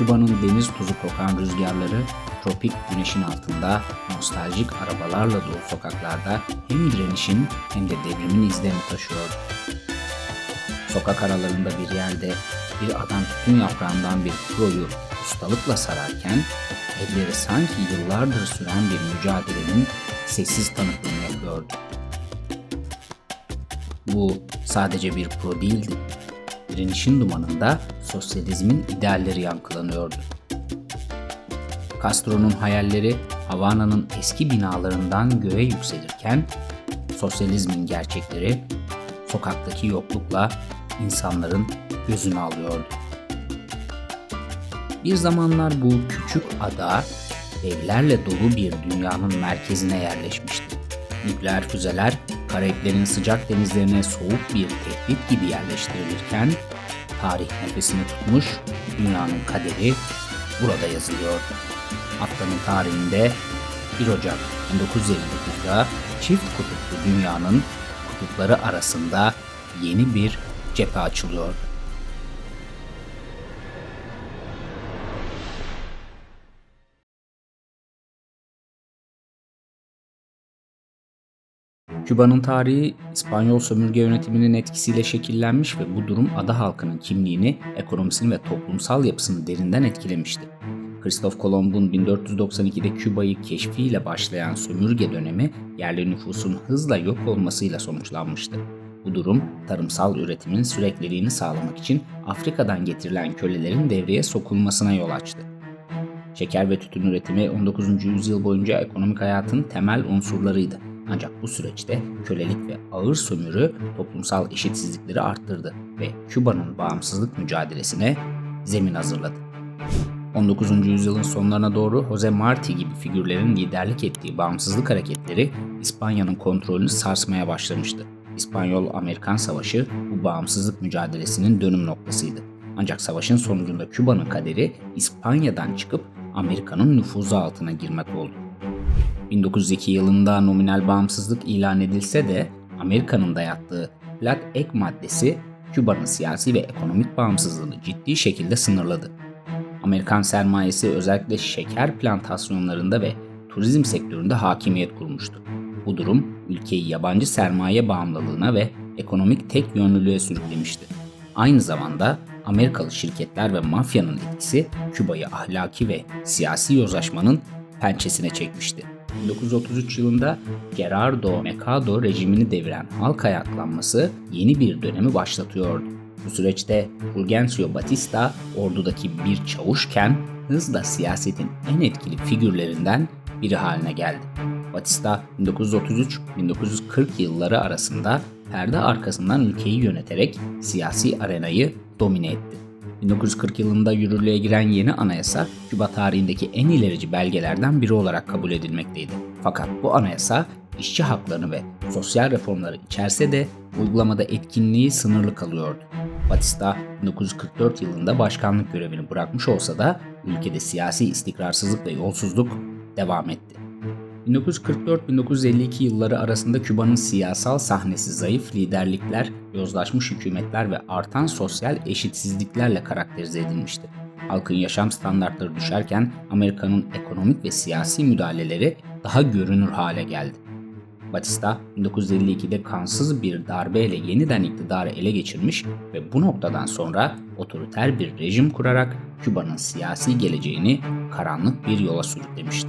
Küba'nın deniz tuzu kokan rüzgarları, tropik güneşin altında nostaljik arabalarla dolu sokaklarda hem direnişin hem de devrimin izlerini taşıyordu. Sokak aralarında bir yerde bir adam tütün yaprağından bir kuroyu ustalıkla sararken elleri sanki yıllardır süren bir mücadelenin sessiz tanıklığını yapıyordu. Bu sadece bir pro değildi. Direnişin dumanında sosyalizmin idealleri yankılanıyordu. Castro'nun hayalleri Havana'nın eski binalarından göğe yükselirken sosyalizmin gerçekleri sokaktaki yoklukla insanların gözünü alıyordu. Bir zamanlar bu küçük ada evlerle dolu bir dünyanın merkezine yerleşmişti. Nükleer füzeler Karayiplerin sıcak denizlerine soğuk bir tehdit gibi yerleştirilirken tarih nefesini tutmuş dünyanın kaderi burada yazılıyor. Haftanın tarihinde 1 Ocak 1959'da çift kutuplu dünyanın kutupları arasında yeni bir cephe açılıyor. Küba'nın tarihi İspanyol sömürge yönetiminin etkisiyle şekillenmiş ve bu durum ada halkının kimliğini, ekonomisini ve toplumsal yapısını derinden etkilemişti. Kristof Kolomb'un 1492'de Küba'yı keşfiyle başlayan sömürge dönemi yerli nüfusun hızla yok olmasıyla sonuçlanmıştı. Bu durum tarımsal üretimin sürekliliğini sağlamak için Afrika'dan getirilen kölelerin devreye sokulmasına yol açtı. Şeker ve tütün üretimi 19. yüzyıl boyunca ekonomik hayatın temel unsurlarıydı. Ancak bu süreçte kölelik ve ağır sömürü toplumsal eşitsizlikleri arttırdı ve Küba'nın bağımsızlık mücadelesine zemin hazırladı. 19. yüzyılın sonlarına doğru Jose Marti gibi figürlerin liderlik ettiği bağımsızlık hareketleri İspanya'nın kontrolünü sarsmaya başlamıştı. İspanyol-Amerikan Savaşı bu bağımsızlık mücadelesinin dönüm noktasıydı. Ancak savaşın sonucunda Küba'nın kaderi İspanya'dan çıkıp Amerika'nın nüfuzu altına girmek oldu. 1902 yılında nominal bağımsızlık ilan edilse de Amerika'nın dayattığı Plat Ek maddesi Küba'nın siyasi ve ekonomik bağımsızlığını ciddi şekilde sınırladı. Amerikan sermayesi özellikle şeker plantasyonlarında ve turizm sektöründe hakimiyet kurmuştu. Bu durum ülkeyi yabancı sermaye bağımlılığına ve ekonomik tek yönlülüğe sürüklemişti. Aynı zamanda Amerikalı şirketler ve mafyanın etkisi Küba'yı ahlaki ve siyasi yozlaşmanın pençesine çekmişti. 1933 yılında Gerardo Mercado rejimini deviren halk ayaklanması yeni bir dönemi başlatıyordu. Bu süreçte Fulgencio Batista ordudaki bir çavuşken hızla siyasetin en etkili figürlerinden biri haline geldi. Batista 1933-1940 yılları arasında perde arkasından ülkeyi yöneterek siyasi arenayı domine etti. 1940 yılında yürürlüğe giren yeni anayasa Küba tarihindeki en ilerici belgelerden biri olarak kabul edilmekteydi. Fakat bu anayasa işçi haklarını ve sosyal reformları içerse de uygulamada etkinliği sınırlı kalıyordu. Batista 1944 yılında başkanlık görevini bırakmış olsa da ülkede siyasi istikrarsızlık ve yolsuzluk devam etti. 1944-1952 yılları arasında Küba'nın siyasal sahnesi zayıf liderlikler, yozlaşmış hükümetler ve artan sosyal eşitsizliklerle karakterize edilmişti. Halkın yaşam standartları düşerken Amerika'nın ekonomik ve siyasi müdahaleleri daha görünür hale geldi. Batista 1952'de kansız bir darbeyle yeniden iktidarı ele geçirmiş ve bu noktadan sonra otoriter bir rejim kurarak Küba'nın siyasi geleceğini karanlık bir yola sürüklemişti.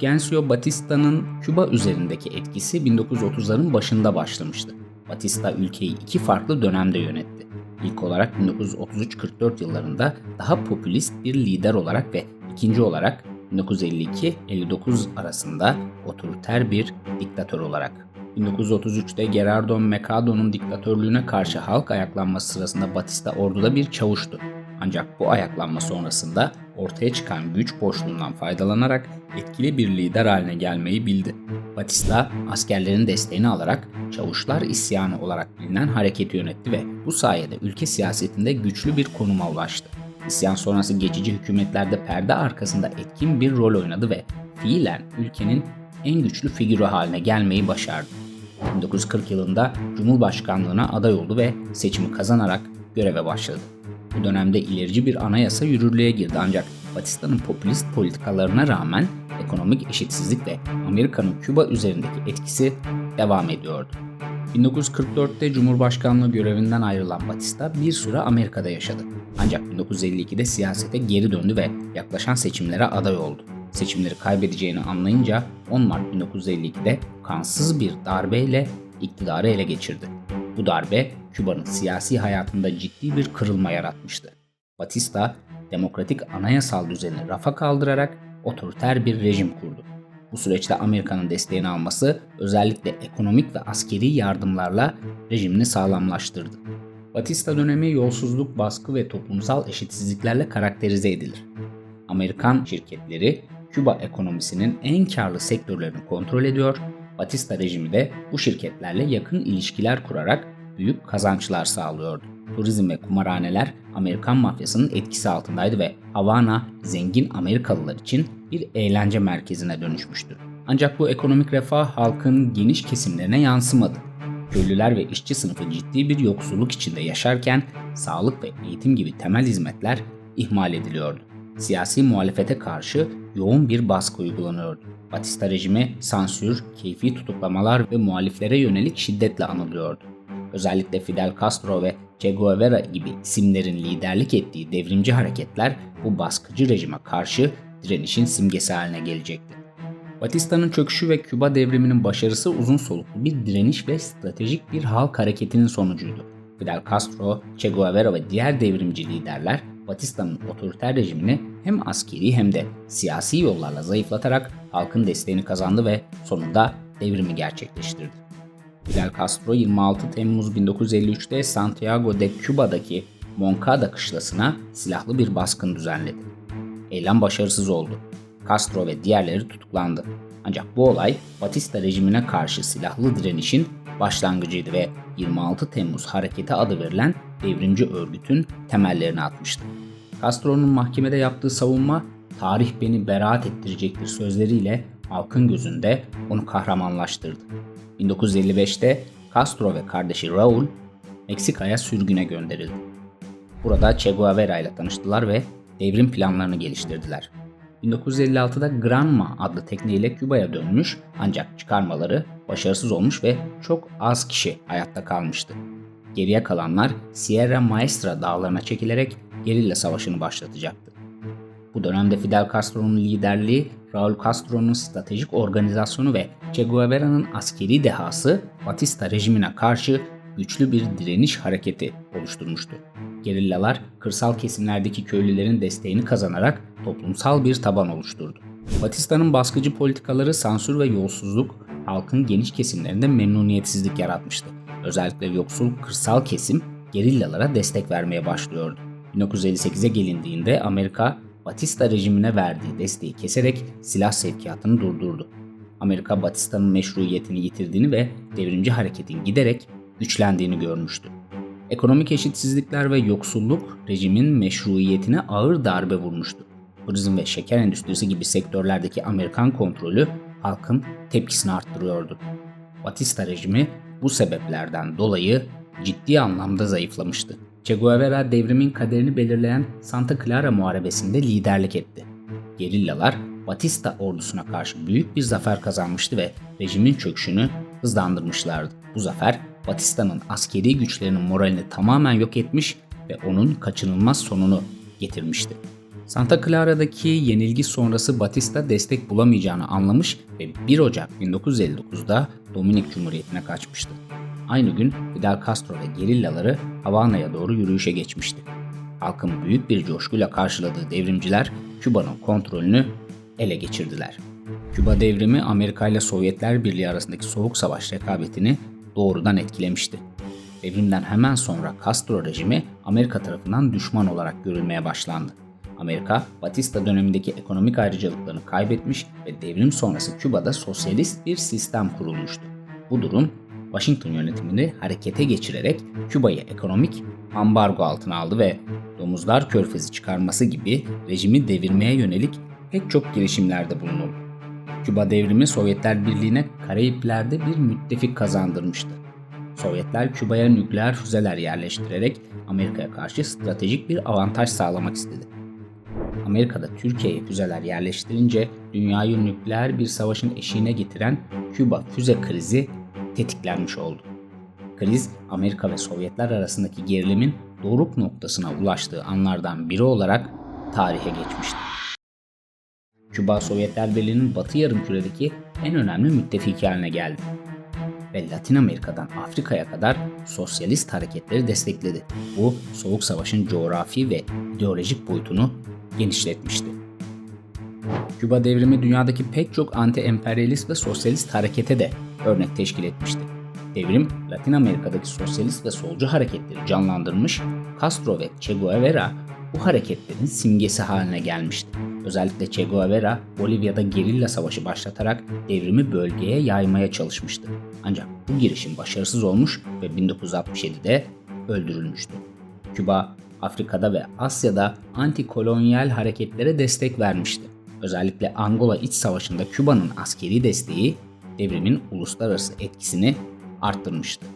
Fulgencio Batista'nın Küba üzerindeki etkisi 1930'ların başında başlamıştı. Batista ülkeyi iki farklı dönemde yönetti. İlk olarak 1933-44 yıllarında daha popülist bir lider olarak ve ikinci olarak 1952-59 arasında otoriter bir diktatör olarak. 1933'te Gerardo Mercado'nun diktatörlüğüne karşı halk ayaklanması sırasında Batista orduda bir çavuştu. Ancak bu ayaklanma sonrasında ortaya çıkan güç boşluğundan faydalanarak etkili bir lider haline gelmeyi bildi. Batista askerlerin desteğini alarak Çavuşlar İsyanı olarak bilinen hareketi yönetti ve bu sayede ülke siyasetinde güçlü bir konuma ulaştı. İsyan sonrası geçici hükümetlerde perde arkasında etkin bir rol oynadı ve fiilen ülkenin en güçlü figürü haline gelmeyi başardı. 1940 yılında Cumhurbaşkanlığına aday oldu ve seçimi kazanarak göreve başladı. Bu dönemde ilerici bir anayasa yürürlüğe girdi ancak Batista'nın popülist politikalarına rağmen ekonomik eşitsizlik ve Amerika'nın Küba üzerindeki etkisi devam ediyordu. 1944'te Cumhurbaşkanlığı görevinden ayrılan Batista bir süre Amerika'da yaşadı. Ancak 1952'de siyasete geri döndü ve yaklaşan seçimlere aday oldu. Seçimleri kaybedeceğini anlayınca 10 Mart 1952'de kansız bir darbeyle iktidarı ele geçirdi. Bu darbe Küba'nın siyasi hayatında ciddi bir kırılma yaratmıştı. Batista demokratik anayasal düzeni rafa kaldırarak otoriter bir rejim kurdu. Bu süreçte Amerika'nın desteğini alması özellikle ekonomik ve askeri yardımlarla rejimini sağlamlaştırdı. Batista dönemi yolsuzluk, baskı ve toplumsal eşitsizliklerle karakterize edilir. Amerikan şirketleri Küba ekonomisinin en karlı sektörlerini kontrol ediyor, Batista rejimi de bu şirketlerle yakın ilişkiler kurarak büyük kazançlar sağlıyordu. Turizm ve kumarhaneler Amerikan mafyasının etkisi altındaydı ve Havana zengin Amerikalılar için bir eğlence merkezine dönüşmüştü. Ancak bu ekonomik refah halkın geniş kesimlerine yansımadı. Köylüler ve işçi sınıfı ciddi bir yoksulluk içinde yaşarken sağlık ve eğitim gibi temel hizmetler ihmal ediliyordu. Siyasi muhalefete karşı yoğun bir baskı uygulanıyordu. Batista rejimi sansür, keyfi tutuklamalar ve muhaliflere yönelik şiddetle anılıyordu. Özellikle Fidel Castro ve Che Guevara gibi isimlerin liderlik ettiği devrimci hareketler bu baskıcı rejime karşı direnişin simgesi haline gelecekti. Batista'nın çöküşü ve Küba devriminin başarısı uzun soluklu bir direniş ve stratejik bir halk hareketinin sonucuydu. Fidel Castro, Che Guevara ve diğer devrimci liderler Batista'nın otoriter rejimini hem askeri hem de siyasi yollarla zayıflatarak halkın desteğini kazandı ve sonunda devrimi gerçekleştirdi. Fidel Castro 26 Temmuz 1953'te Santiago de Cuba'daki Moncada kışlasına silahlı bir baskın düzenledi. Eylem başarısız oldu. Castro ve diğerleri tutuklandı. Ancak bu olay Batista rejimine karşı silahlı direnişin başlangıcıydı ve 26 Temmuz Hareketi adı verilen devrimci örgütün temellerini atmıştı. Castro'nun mahkemede yaptığı savunma tarih beni beraat ettirecektir sözleriyle halkın gözünde onu kahramanlaştırdı. 1955'te Castro ve kardeşi Raul Meksika'ya sürgüne gönderildi. Burada Che Guevara ile tanıştılar ve devrim planlarını geliştirdiler. 1956'da Granma adlı tekneyle Küba'ya dönmüş ancak çıkarmaları başarısız olmuş ve çok az kişi hayatta kalmıştı. Geriye kalanlar Sierra Maestra dağlarına çekilerek gerilla savaşını başlatacaktı. Bu dönemde Fidel Castro'nun liderliği, Raul Castro'nun stratejik organizasyonu ve Che Guevara'nın askeri dehası Batista rejimine karşı güçlü bir direniş hareketi oluşturmuştu. Gerillalar kırsal kesimlerdeki köylülerin desteğini kazanarak toplumsal bir taban oluşturdu. Batista'nın baskıcı politikaları sansür ve yolsuzluk halkın geniş kesimlerinde memnuniyetsizlik yaratmıştı. Özellikle yoksul kırsal kesim gerillalara destek vermeye başlıyordu. 1958'e gelindiğinde Amerika Batista rejimine verdiği desteği keserek silah sevkiyatını durdurdu. Amerika Batista'nın meşruiyetini yitirdiğini ve devrimci hareketin giderek güçlendiğini görmüştü. Ekonomik eşitsizlikler ve yoksulluk rejimin meşruiyetine ağır darbe vurmuştu. Turizm ve şeker endüstrisi gibi sektörlerdeki Amerikan kontrolü halkın tepkisini arttırıyordu. Batista rejimi bu sebeplerden dolayı ciddi anlamda zayıflamıştı. Che Guevara devrimin kaderini belirleyen Santa Clara Muharebesi'nde liderlik etti. Gerillalar Batista ordusuna karşı büyük bir zafer kazanmıştı ve rejimin çöküşünü hızlandırmışlardı. Bu zafer Batista'nın askeri güçlerinin moralini tamamen yok etmiş ve onun kaçınılmaz sonunu getirmişti. Santa Clara'daki yenilgi sonrası Batista destek bulamayacağını anlamış ve 1 Ocak 1959'da Dominik Cumhuriyeti'ne kaçmıştı. Aynı gün Fidel Castro ve gerillaları Havana'ya doğru yürüyüşe geçmişti. Halkın büyük bir coşkuyla karşıladığı devrimciler Küba'nın kontrolünü ele geçirdiler. Küba devrimi Amerika ile Sovyetler Birliği arasındaki soğuk savaş rekabetini doğrudan etkilemişti. Devrimden hemen sonra Castro rejimi Amerika tarafından düşman olarak görülmeye başlandı. Amerika, Batista dönemindeki ekonomik ayrıcalıklarını kaybetmiş ve devrim sonrası Küba'da sosyalist bir sistem kurulmuştu. Bu durum Washington yönetimini harekete geçirerek Küba'yı ekonomik ambargo altına aldı ve domuzlar körfezi çıkarması gibi rejimi devirmeye yönelik pek çok girişimlerde bulunuldu. Küba devrimi Sovyetler Birliği'ne Karayipler'de bir müttefik kazandırmıştı. Sovyetler Küba'ya nükleer füzeler yerleştirerek Amerika'ya karşı stratejik bir avantaj sağlamak istedi. Amerika'da Türkiye'ye füzeler yerleştirince dünyayı nükleer bir savaşın eşiğine getiren Küba füze krizi tetiklenmiş oldu. Kriz Amerika ve Sovyetler arasındaki gerilimin doruk noktasına ulaştığı anlardan biri olarak tarihe geçmiştir. Küba Sovyetler Birliği'nin Batı Yarımküre'deki en önemli müttefiki haline geldi ve Latin Amerika'dan Afrika'ya kadar sosyalist hareketleri destekledi. Bu Soğuk Savaş'ın coğrafi ve ideolojik boyutunu genişletmişti. Küba devrimi dünyadaki pek çok anti-emperyalist ve sosyalist harekete de örnek teşkil etmişti. Devrim, Latin Amerika'daki sosyalist ve solcu hareketleri canlandırmış, Castro ve Che Guevara bu hareketlerin simgesi haline gelmişti. Özellikle Che Guevara, Bolivya'da gerilla savaşı başlatarak devrimi bölgeye yaymaya çalışmıştı. Ancak bu girişim başarısız olmuş ve 1967'de öldürülmüştü. Küba, Afrika'da ve Asya'da anti-kolonyal hareketlere destek vermişti. Özellikle Angola İç Savaşı'nda Küba'nın askeri desteği devrimin uluslararası etkisini arttırmıştı.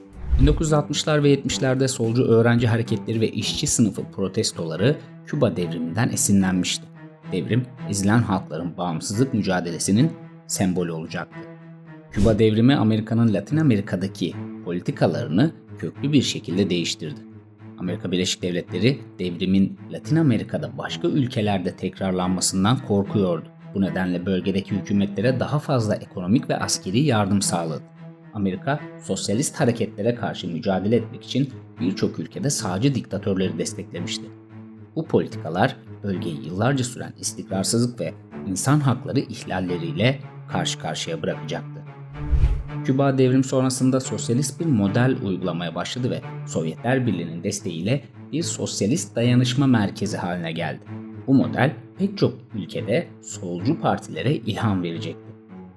1960'lar ve 70'lerde solcu öğrenci hareketleri ve işçi sınıfı protestoları Küba devriminden esinlenmişti. Devrim, ezilen halkların bağımsızlık mücadelesinin sembolü olacaktı. Küba devrimi Amerika'nın Latin Amerika'daki politikalarını köklü bir şekilde değiştirdi. Amerika Birleşik Devletleri devrimin Latin Amerika'da başka ülkelerde tekrarlanmasından korkuyordu. Bu nedenle bölgedeki hükümetlere daha fazla ekonomik ve askeri yardım sağladı. Amerika, sosyalist hareketlere karşı mücadele etmek için birçok ülkede sağcı diktatörleri desteklemişti. Bu politikalar bölgeyi yıllarca süren istikrarsızlık ve insan hakları ihlalleriyle karşı karşıya bırakacaktı. Küba devrim sonrasında sosyalist bir model uygulamaya başladı ve Sovyetler Birliği'nin desteğiyle bir sosyalist dayanışma merkezi haline geldi. Bu model pek çok ülkede solcu partilere ilham verecekti.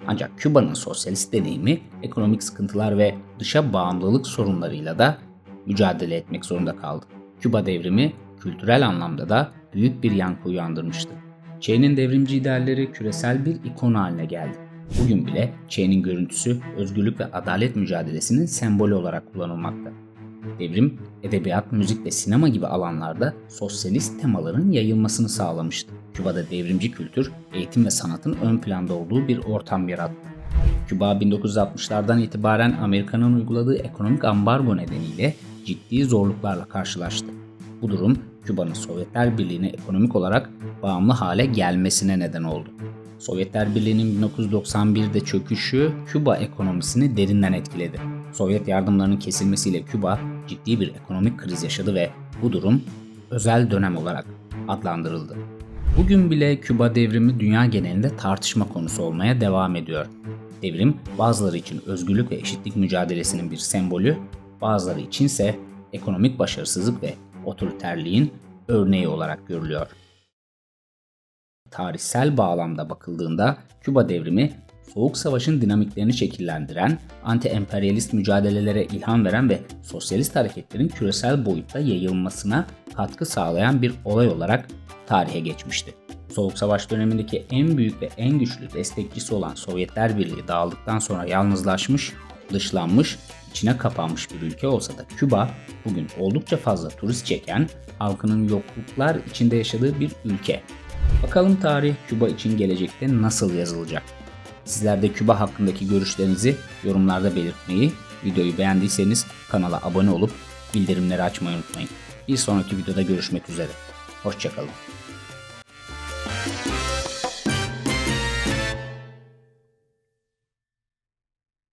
Ancak Küba'nın sosyalist deneyimi ekonomik sıkıntılar ve dışa bağımlılık sorunlarıyla da mücadele etmek zorunda kaldı. Küba devrimi kültürel anlamda da büyük bir yankı uyandırmıştı. Che'nin devrimci idealleri küresel bir ikon haline geldi. Bugün bile Che'nin görüntüsü özgürlük ve adalet mücadelesinin sembolü olarak kullanılmakta. Devrim, edebiyat, müzik ve sinema gibi alanlarda sosyalist temaların yayılmasını sağlamıştı. Küba'da devrimci kültür, eğitim ve sanatın ön planda olduğu bir ortam yarattı. Küba 1960'lardan itibaren Amerika'nın uyguladığı ekonomik ambargo nedeniyle ciddi zorluklarla karşılaştı. Bu durum Küba'nın Sovyetler Birliği'ne ekonomik olarak bağımlı hale gelmesine neden oldu. Sovyetler Birliği'nin 1991'de çöküşü Küba ekonomisini derinden etkiledi. Sovyet yardımlarının kesilmesiyle Küba ciddi bir ekonomik kriz yaşadı ve bu durum özel dönem olarak adlandırıldı. Bugün bile Küba devrimi dünya genelinde tartışma konusu olmaya devam ediyor. Devrim bazıları için özgürlük ve eşitlik mücadelesinin bir sembolü, bazıları içinse ekonomik başarısızlık ve otoriterliğin örneği olarak görülüyor. Tarihsel bağlamda bakıldığında Küba devrimi Soğuk Savaş'ın dinamiklerini şekillendiren, anti-emperyalist mücadelelere ilham veren ve sosyalist hareketlerin küresel boyutta yayılmasına katkı sağlayan bir olay olarak tarihe geçmişti. Soğuk Savaş dönemindeki en büyük ve en güçlü destekçisi olan Sovyetler Birliği dağıldıktan sonra yalnızlaşmış, dışlanmış, içine kapanmış bir ülke olsa da Küba bugün oldukça fazla turist çeken, halkının yokluklar içinde yaşadığı bir ülke. Bakalım tarih Küba için gelecekte nasıl yazılacak? Sizler de Küba hakkındaki görüşlerinizi yorumlarda belirtmeyi, videoyu beğendiyseniz kanala abone olup bildirimleri açmayı unutmayın. Bir sonraki videoda görüşmek üzere. Hoşçakalın.